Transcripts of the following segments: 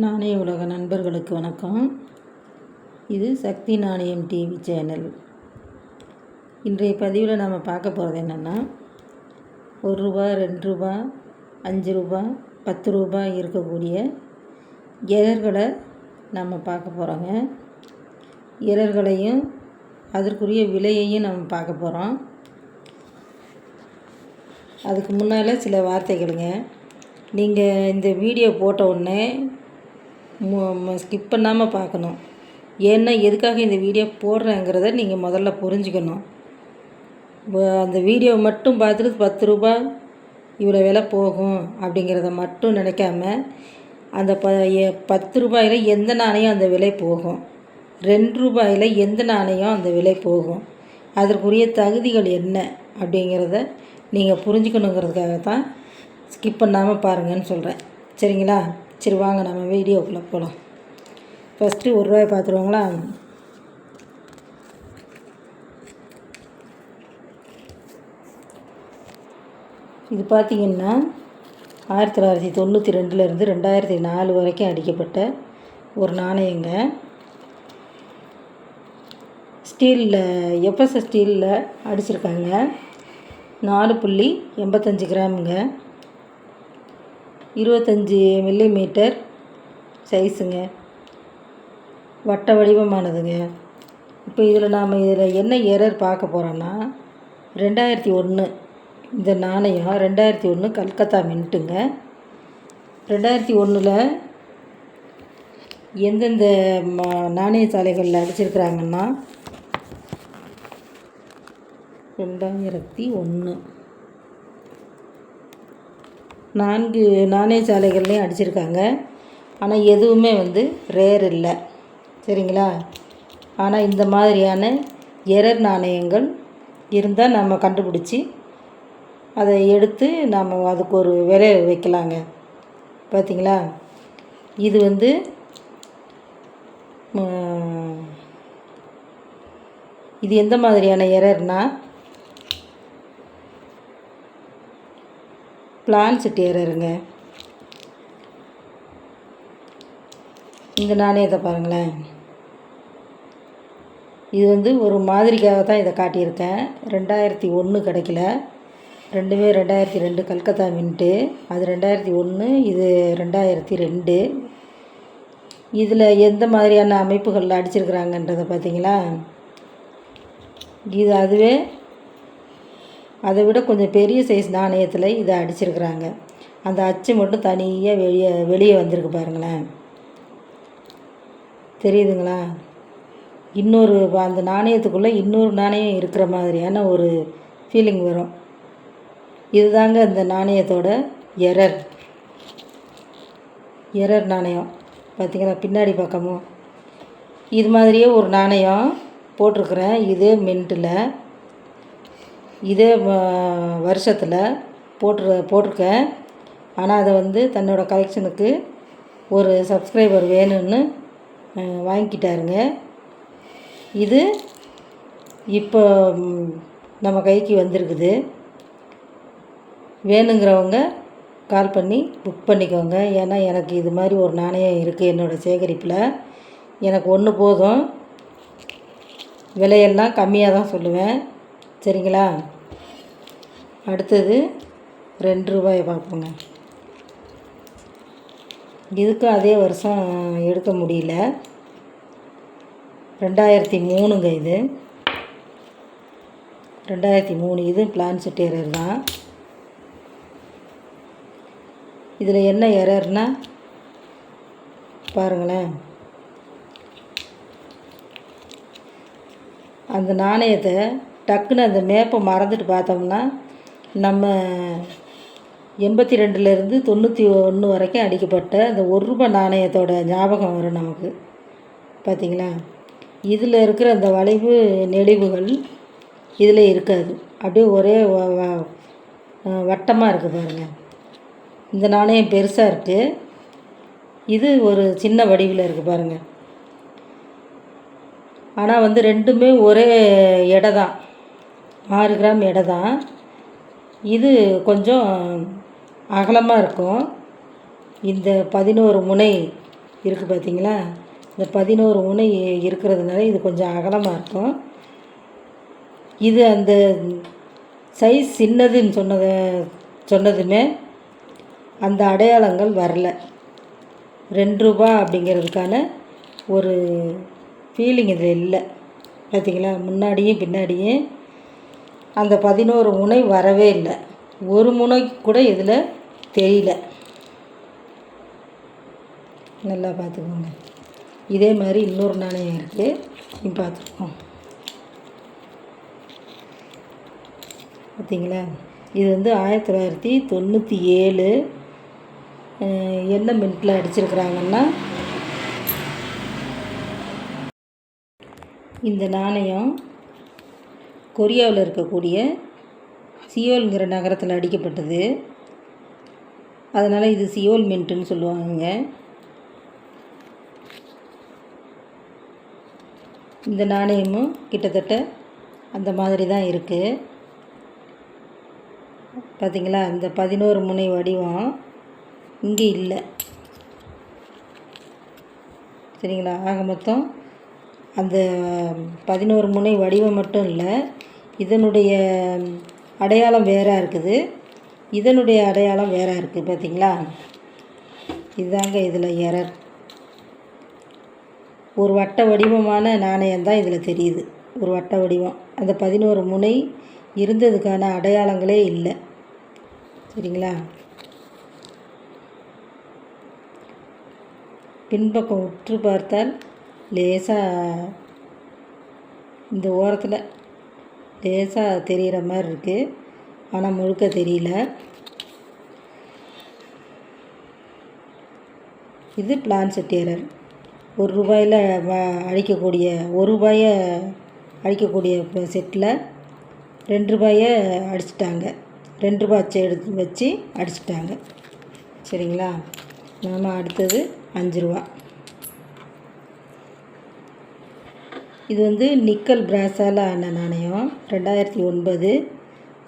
நாணய உலக நண்பர்களுக்கு வணக்கம். இது சக்தி நாணயம் டிவி சேனல். இன்றைய பதிவில் நம்ம பார்க்க போகிறது என்னென்னா ஒரு ரூபா ரெண்டு ரூபா அஞ்சு ரூபா பத்து ரூபா இருக்கக்கூடிய எரர்களை நம்ம பார்க்க போகிறோங்க எரர்களையும் அதற்குரிய விலையையும் நம்ம பார்க்க போகிறோம் அதுக்கு முன்னால் சில வார்த்தைகளுங்க. நீங்கள் இந்த வீடியோ போட்ட உடனே ஸ்கிப் பண்ணாமல் பார்க்கணும். ஏன்னா எதுக்காக இந்த வீடியோ போடுறேங்கிறத நீங்கள் முதல்ல புரிஞ்சுக்கணும். அந்த வீடியோ மட்டும் பார்த்துட்டு பத்து ரூபா இவ்வளோ விலை போகும் அப்படிங்கிறத மட்டும் நினைக்காம அந்த ப எ- பத்து ரூபாயில் எந்த நாணயம் அந்த விலை போகும்? ரெண்டு ரூபாயில் எந்த நாணயம் அந்த விலை போகும்? அதற்குரிய தகுதிகள் என்ன அப்படிங்கிறத நீங்கள் புரிஞ்சுக்கணுங்கிறதுக்காக தான் ஸ்கிப் பண்ணாமல் பாருங்கன்னு சொல்கிறேன் சரிங்களா? சரி வாங்க நம்ம வீடியோக்குள்ளே போகலாம் ஃபஸ்ட்டு ஒரு ரூபாய் பார்த்துருவாங்களா? இது பார்த்தீங்கன்னா ஆயிரத்தி தொள்ளாயிரத்தி தொண்ணூற்றி ரெண்டுலேருந்து ரெண்டாயிரத்தி நாலு வரைக்கும் அடிக்கப்பட்ட ஒரு நாணயங்க. ஸ்டீலில் எஃப்எஸ்எஸ் ஸ்டீலில் அடிச்சிருக்காங்க. நாலு புள்ளி எண்பத்தஞ்சு கிராமுங்க. இருபத்தஞ்சி மில்லி மீட்டர் சைஸுங்க. வட்ட வடிவமானதுங்க. இப்போ இதில் நாம் இதில் என்ன எரர் பார்க்க போகிறோன்னா ரெண்டாயிரத்தி ஒன்று இந்த நாணயம் ரெண்டாயிரத்தி ஒன்று கல்கத்தா மின்ட்டுங்க. ரெண்டாயிரத்தி ஒன்றில் எந்தெந்த மா நாணய சாலைகளில் அடிச்சிருக்கிறாங்கன்னா ரெண்டாயிரத்தி ஒன்று. நான்கு நாணய சாலைகள்லையும் அடிச்சிருக்காங்க. ஆனால் எதுவுமே வந்து ரேர் இல்லை. சரிங்களா? ஆனால் இந்த மாதிரியான எரர் நாணயங்கள் இருந்தால் நம்ம கண்டுபிடிச்சி அதை எடுத்து நாம் அதுக்கு ஒரு விலை வைக்கலாங்க. பார்த்தீங்களா இது வந்து இது எந்த மாதிரியான எரர்னால் பிளான் செட் இந்த நாணயத்தை பாருங்களேன். இது வந்து ஒரு மாதிரிக்காக தான் இதை காட்டியிருக்கேன். ரெண்டாயிரத்தி ஒன்று கிடைக்கல. ரெண்டுமே ரெண்டாயிரத்தி ரெண்டு கல்கத்தா மின்ட்டு அது ரெண்டாயிரத்தி ஒன்று இது ரெண்டாயிரத்தி ரெண்டு. இதில் எந்த மாதிரியான அமைப்புகளில் அடிச்சிருக்கிறாங்கன்றதை பார்த்தீங்களா? இது அதுவே அதை விட கொஞ்சம் பெரிய சைஸ் நாணயத்தில் இதை அடிச்சிருக்கிறாங்க. அந்த அச்சு மட்டும் தனியாக வெளியே வெளியே வந்திருக்கு பாருங்களேன். தெரியுதுங்களா? இன்னொரு அந்த நாணயத்துக்குள்ளே இன்னொரு நாணயம் இருக்கிற மாதிரியான ஒரு ஃபீலிங் வரும். இதுதாங்க இந்த நாணயத்தோட எரர் எரர் நாணயம். பார்த்திங்கன்னா பின்னாடி பக்கமும். இது மாதிரியே ஒரு நாணயம் போட்டிருக்கிறேன். இதே மின்ட்டில் இதே வருஷத்தில் போட்டு போட்டிருக்கேன் ஆனால் அதை வந்து தன்னோட கலெக்ஷனுக்கு ஒரு சப்ஸ்கிரைபர் வேணும்னு வாங்கிக்கிட்டாருங்க. இது இப்போ நம்ம கைக்கு வந்திருக்குது. வேணுங்கிறவங்க கால் பண்ணி புக் பண்ணிக்கோங்க. ஏன்னா எனக்கு இது மாதிரி ஒரு நாணயம் இருக்குது என்னோடய சேகரிப்பில். எனக்கு ஒன்று போதும். விலையெல்லாம் கம்மியாக தான் சொல்லுவேன். சரிங்களா? அடுத்தது ரெண்டு ரூபாயை பார்ப்போங்க. இதுக்கும் அதே வருஷம் எடுக்க முடியல. ரெண்டாயிரத்தி மூணுங்க இது. ரெண்டாயிரத்தி மூணு இது பிளான் செட் எரர் தான். இதில் என்ன எரர்னா பாருங்களேன். அந்த நாணயத்தை டக்குன்னு அந்த மேப்பை மறந்துட்டு பார்த்தோம்னா நம்ம எண்பத்தி ரெண்டுலேருந்து தொண்ணூற்றி ஒன்று வரைக்கும் அடிக்கப்பட்ட அந்த ஒரு ரூபாய் நாணயத்தோட ஞாபகம் வரும் நமக்கு. பார்த்தீங்களா இதில் இருக்கிற அந்த வளைவு நெளிவுகள் இதில் இருக்காது. அப்படியே ஒரே வட்டமாக இருக்குது பாருங்கள் இந்த நாணயம் பெருசாக இருக்குது இது ஒரு சின்ன வடிவில் இருக்குது பாருங்கள் ஆனால் வந்து ரெண்டுமே ஒரே எடை தான் ஆறு கிராம் எடை தான் இது கொஞ்சம் அகலமாக இருக்கும். இந்த பதினோரு முனை இருக்குது பார்த்தீங்களா இந்த பதினோரு முனை இருக்கிறதுனால இது கொஞ்சம் அகலமாக இருக்கும். இது அந்த சைஸ் சின்னதுன்னு சொன்னதை சொன்னதுமே அந்த அடையாளங்கள் வரல. ரெண்டு ரூபா அப்படிங்கிறதுக்கான ஒரு ஃபீலிங் இதில் இல்லை. பார்த்தீங்களா முன்னாடியும் பின்னாடியும் அந்த பதினோரு முனை வரவே இல்லை. ஒரு முனை கூட இதில் தெரியல. நல்லா பார்த்துக்கோங்க. இதே மாதிரி இன்னொரு நாணயம் இருக்குது நீ பார்த்துருக்கோம் பார்த்தீங்களா? இது வந்து ஆயிரத்தி தொள்ளாயிரத்தி தொண்ணூற்றி ஏழு என்ன மின்ட்டில் அடிச்சிருக்கிறாங்கன்னா இந்த நாணயம் கொரியாவில் இருக்கக்கூடிய சியோல்ங்கிற நகரத்தில் அடிக்கப்பட்டது. அதனால் இது சியோல் மின்ட்டுன்னு சொல்லுவாங்க இந்த நாணயமும் கிட்டத்தட்ட அந்த மாதிரி தான் இருக்குது பார்த்தீங்களா அந்த பதினோரு முனை வடிவம் இங்கே இல்லை. சரிங்களா? ஆக மொத்தம் அந்த பதினோரு முனை வடிவம் மட்டும் இல்லை. இதனுடைய அடையாளம் வேறாக இருக்குது. இதனுடைய அடையாளம் வேறாக இருக்குது பார்த்திங்களா இதுதாங்க இதில் எரர் ஒரு வட்ட வடிவமான நாணயம் தான் இதில் தெரியுது. ஒரு வட்ட வடிவம். அந்த பதினோரு முனை இருந்ததுக்கான அடையாளங்களே இல்லை. சரிங்களா? பின்பக்கம் உற்று பார்த்தால் லேசாக இந்த ஓரத்தில் லேசாக தெரிகிற மாதிரி இருக்குது ஆனால் முழுக்க தெரியல. இது பிளான் செட்டியரர். ஒரு ரூபாயில் வ அழிக்கக்கூடிய ஒரு ரூபாயை அழிக்கக்கூடிய செட்டில் ரெண்டு ரூபாயை அடிச்சிட்டாங்க. ரெண்டு ரூபாய் அச்சை எடுத்து வச்சு அடிச்சிட்டாங்க. சரிங்களா? நாம் அடுத்தது அஞ்சு ரூபா. இது வந்து நிக்கல் பிராஸால் ஆன நாணயம். ரெண்டாயிரத்தி ஒன்பது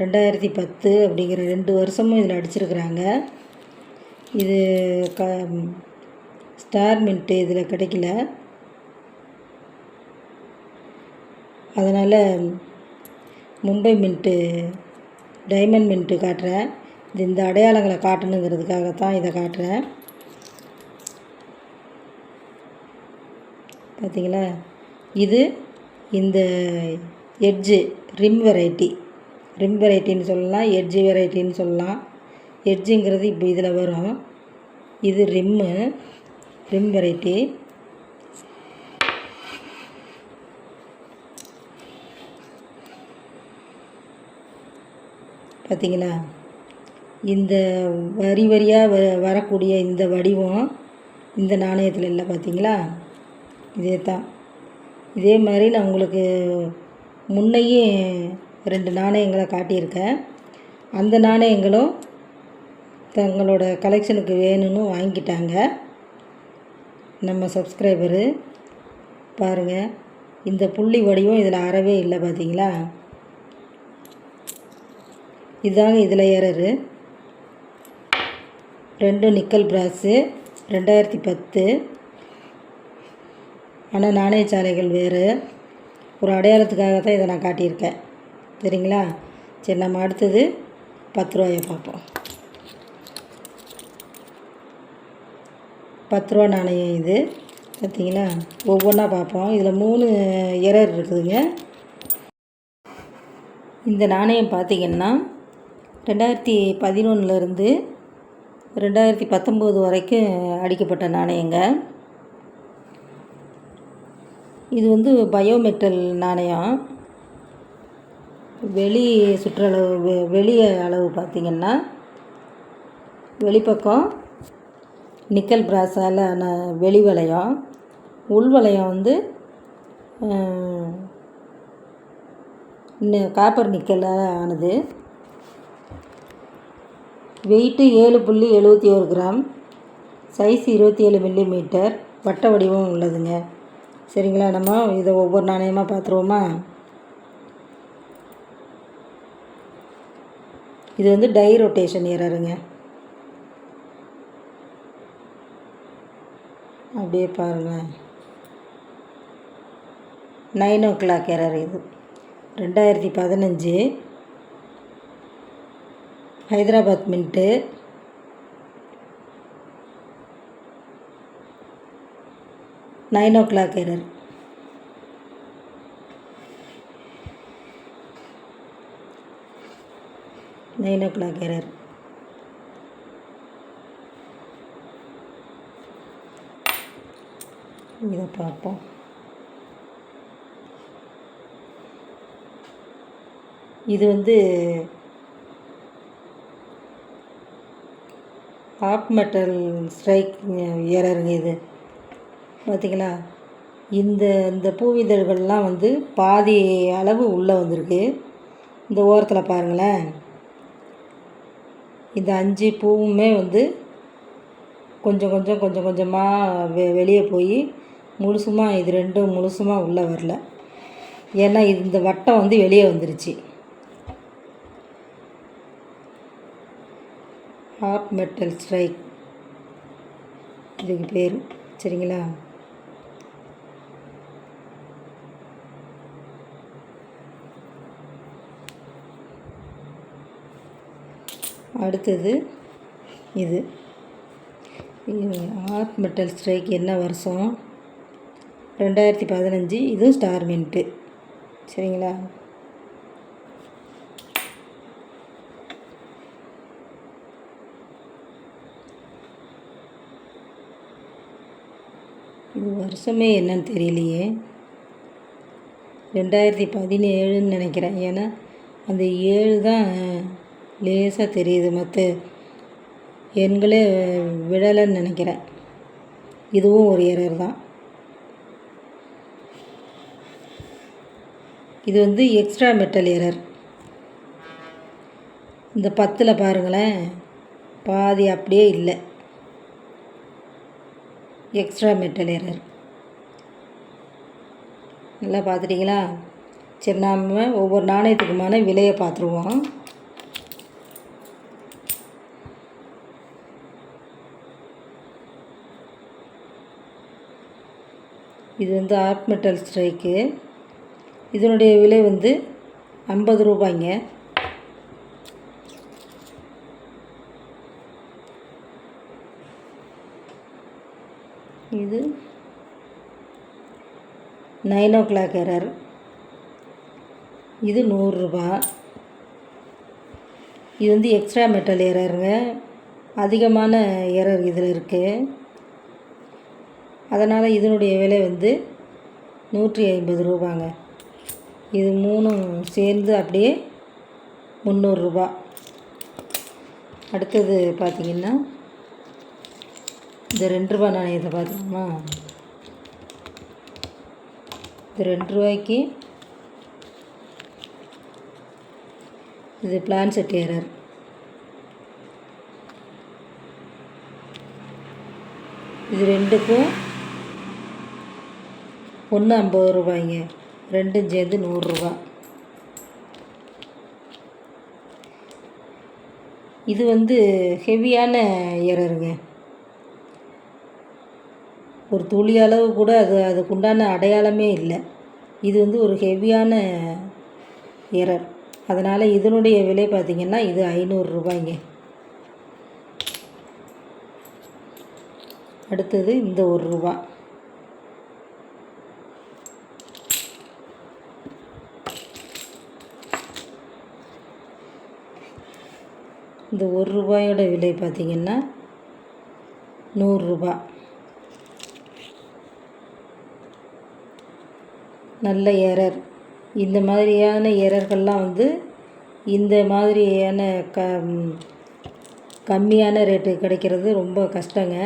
ரெண்டாயிரத்தி பத்து அப்படிங்கிற ரெண்டு வருஷமும் இதில் அடிச்சிருக்கிறாங்க. இது க ஸ்டார் மின்ட்டு இதில் கிடைக்கல. அதனால் மும்பை மின்ட்டு டைமண்ட் மின்ட்டு காட்டுறேன். இது இந்த அடையாளங்களை காட்டணுங்கிறதுக்காக தான் இதை காட்டுறேன். பார்த்தீங்களா? இது இந்த எட்ஜு ரிம் வெரைட்டி. ரிம் வெரைட்டின்னு சொல்லலாம் எட்ஜு வெரைட்டின்னு சொல்லலாம். எட்ஜுங்கிறது இப்போ இதில் வரும். இது ரிம்மு ரிம் வெரைட்டி. பார்த்தீங்களா? இந்த வரி வரியாக வ வரக்கூடிய இந்த வடிவம் இந்த நாணயத்தில் இல்லை பார்த்தீங்களா? இதே தான் இதே மாதிரி நான் உங்களுக்கு முன்னையே ரெண்டு நாணயங்களை காட்டியிருக்கேன். அந்த நாணயங்களும் தங்களோட கலெக்ஷனுக்கு வேணும்னு வாங்கிட்டாங்க. நம்ம சப்ஸ்கிரைபரு பாருங்கள் இந்த புள்ளி வடிவம் இதில் அறவே இல்லை பார்த்தீங்களா இதாங்க இதில் ஏறரு ரெண்டு நிக்கல் பிராஸு ரெண்டாயிரத்தி பத்து. ஆனால் நாணயச்சாலைகள் வேறு. ஒரு அடையாளத்துக்காக தான் இதை நான் காட்டியிருக்கேன். சரிங்களா? சரி நம்ம அடுத்தது பத்து ரூபாயை பார்ப்போம். பத்து ரூபா நாணயம் இது. பார்த்தீங்களா? ஒவ்வொன்றா பார்ப்போம். இதில் மூணு எரர் இருக்குதுங்க. இந்த நாணயம் பார்த்தீங்கன்னா ரெண்டாயிரத்தி பதினொன்றுலேருந்து ரெண்டாயிரத்தி பத்தொம்போது வரைக்கும் அடிக்கப்பட்ட நாணயங்க. இது வந்து பயோமெட்டல் நாணயம். வெளி சுற்றளவு வெ- வெளி அளவு பார்த்திங்கன்னா வெளிப்பக்கம் நிக்கல் பிராஸால் ஆன வெளி வளையம். உள் வளையம் வந்து காப்பர் நிக்கலால் ஆனது. வெயிட்டு ஏழு புள்ளி எழுபத்தி ஒரு கிராம். சைஸ் இருபத்தி ஏழு மில்லி மீட்டர் வட்ட வடிவம் உள்ளதுங்க. சரிங்களா நம்ம இதை ஒவ்வொரு நாணயமாக பார்த்துருவோமா? இது வந்து டை ரொட்டேஷன் ஏறாருங்க அப்படியே பாருங்கள் நைன் ஓ கிளாக் ஏறார் இது. ரெண்டாயிரத்தி பதினஞ்சு Hyderabad mint. Nine o'clock error. Nine o'clock error. இதை பார்ப்போம். இது வந்து ஆப் மெட்டல் ஸ்ட்ரைக் எரருங்க இது. பார்த்தீங்களா இந்த இந்த பூவிதழ்கள்லாம் வந்து பாதி அளவு உள்ளே வந்திருக்கு. இந்த ஓரத்தில் பாருங்களேன். இந்த அஞ்சு பூவுமே வந்து கொஞ்சம் கொஞ்சம் கொஞ்சம் கொஞ்சமாக வெ வெளியே போய் முழுசுமாக இது ரெண்டும் முழுசுமாக உள்ளே வரல. ஏன்னா இது இந்த வட்டம் வந்து வெளியே வந்துருச்சு. ஹாட் மெட்டல் ஸ்ட்ரைக் இதுக்கு பேர் சரிங்களா? அடுத்தது இது. ஆர்ட் மெட்டல் ஸ்ட்ரைக் என்ன வருஷம்? ரெண்டாயிரத்தி பதினஞ்சு. இதுவும் ஸ்டார் மின்ட்டு சரிங்களா? இது வருஷமே என்னன்னு தெரியலையே. ரெண்டாயிரத்தி பதினேழுன்னு நினைக்கிறேன். ஏன்னா அந்த ஏழு தான் லேசாக தெரியுது மற்ற எண்களே விடலைன்னு நினைக்கிறேன். இதுவும் ஒரு எரர் தான். இது வந்து எக்ஸ்ட்ரா மெட்டல் எரர் இந்த பத்தில் பாருங்களேன். பாதி அப்படியே இல்லை. எக்ஸ்ட்ரா மெட்டல் எரர் நல்லா பார்த்துட்டிங்களா? சரி நாம் ஒவ்வொரு நாணயத்துக்குமான விலையை பார்த்துருவோம். இது வந்து ஆர்ட் மெட்டல் ஸ்ட்ரைக்கு இதனுடைய விலை வந்து ஐம்பது ரூபாய்ங்க. இது நைன் ஓ கிளாக் எரர் இது நூறுரூபா இது வந்து எக்ஸ்ட்ரா மெட்டல் எரருங்க அதிகமான எரர் இதில் இருக்குது அதனால் இதனுடைய விலை வந்து நூற்றி ஐம்பது ரூபாங்க. இது மூணும் சேர்ந்து அப்படியே முந்நூறுரூபா அடுத்தது பார்த்திங்கன்னா இந்த ரெண்டு ரூபா நாணயத்தை பார்த்துக்கோமா இது ரெண்டு ரூபாய்க்கு இது பிளான் செட் ஏரர் இது ரெண்டுக்கும் ஒன்று ஐம்பது ரூபாய்ங்க. ரெண்டும் சேர்ந்து நூறுரூவா இது வந்து ஹெவியான எரருங்க. ஒரு துளி அளவு கூட அது அதுக்குண்டான அடையாளமே இல்லை. இது வந்து ஒரு ஹெவியான எரர். அதனால் இதனுடைய விலை பார்த்திங்கன்னா இது ஐநூறு ரூபாய்ங்க. அடுத்தது இந்த ஒரு ரூபா. இந்த ஒரு ரூபாயோட விலை பார்த்திங்கன்னா நூறுரூபா. நல்ல எரர். இந்த மாதிரியான எரர்கள்லாம் வந்து இந்த மாதிரியான க கம்மியான ரேட்டு கிடைக்கிறது ரொம்ப கஷ்டங்க.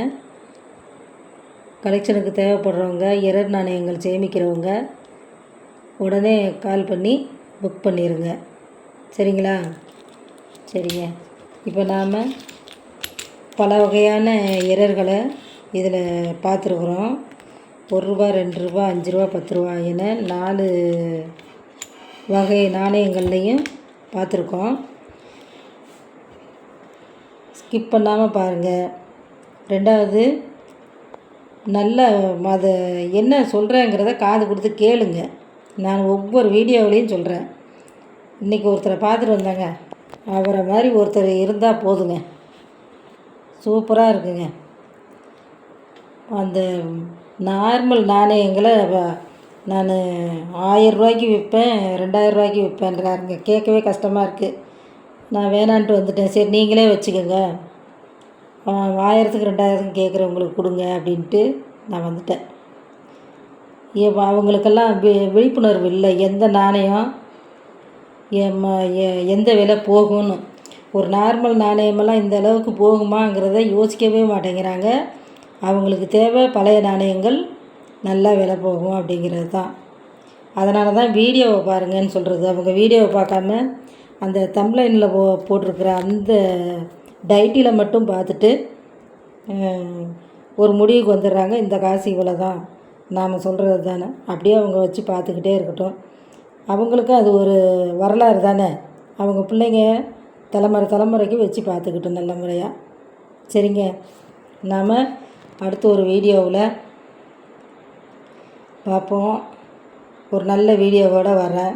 கலெக்ஷனுக்கு தேவைப்படுறவங்க எரர் நாணயங்கள் சேமிக்கிறவங்க உடனே கால் பண்ணி புக் பண்ணிடுங்க சரிங்களா? சரிங்க. இப்போ நாம் பல வகையான எரர்களை இதில் பார்த்துருக்குறோம். ஒரு ரூபா ரெண்டு ரூபா அஞ்சு ரூபா பத்து ரூபா என நாலு வகை நாணயங்கள்லையும் பார்த்துருக்கோம். ஸ்கிப் பண்ணாமல் பாருங்கள் ரெண்டாவது நல்ல அதை என்ன சொல்கிறேங்கிறத காது கொடுத்து கேளுங்க. நான் ஒவ்வொரு வீடியோவிலையும் சொல்கிறேன் இன்றைக்கி ஒருத்தரை பார்த்துட்டு வந்தாங்க. அவரை மாதிரி ஒருத்தர் இருந்தால் போதுங்க. சூப்பராக இருக்குங்க. அந்த நார்மல் நாணயங்களை நான் ஆயரூவாய்க்கு விற்பேன் ரெண்டாயிரரூவாய்க்கு விற்பேன்றாருங்க. கேட்கவே கஷ்டமாக இருக்குது நான் வேணான்ட்டு வந்துட்டேன். சரி நீங்களே வச்சுக்கோங்க. ஆயிரத்துக்கு ரெண்டாயிரத்துக்கு கேட்குறவங்களுக்கு கொடுங்க அப்படின்ட்டு நான் வந்துட்டேன். ஏ அவங்களுக்கெல்லாம் வி விழிப்புணர்வு இல்லை. எந்த நாணயம்? எந்த விலை போகும்னு? ஒரு நார்மல் நாணயமெல்லாம் இந்த அளவுக்கு போகுமாங்கிறத யோசிக்கவே மாட்டேங்கிறாங்க. அவங்களுக்கு தேவை பழைய நாணயங்கள் நல்லா விலை போகும் அப்படிங்கிறது தான். அதனால தான் வீடியோவை பாருங்கன்னு சொல்கிறது அவங்க வீடியோவை பார்க்காம அந்த தம்ப்ளைனில் போ போட்டிருக்கிற அந்த டைட்டியில் மட்டும் பார்த்துட்டு ஒரு முடிவுக்கு வந்துடுறாங்க. இந்த காசு இவ்வளோ தான் நாம் சொல்கிறது தானே. அப்படியே அவங்க வச்சு பார்த்துக்கிட்டே இருக்கட்டும். அவங்களுக்கும் அது ஒரு வரலாறு தானே? அவங்க பிள்ளைங்க தலைமுறை தலைமுறைக்கு வச்சு பார்த்துக்கிட்டோம் நல்ல முறையாக சரிங்க. நாம் அடுத்த ஒரு வீடியோவில் பார்ப்போம். ஒரு நல்ல வீடியோவோட வரேன்.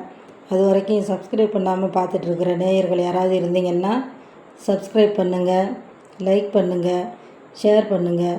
அது வரைக்கும் சப்ஸ்கிரைப் பண்ணாமல் பார்த்துட்ருக்குற நேயர்கள் யாராவது இருந்தீங்கன்னா சப்ஸ்கிரைப் பண்ணுங்கள் லைக் பண்ணுங்கள் ஷேர் பண்ணுங்கள்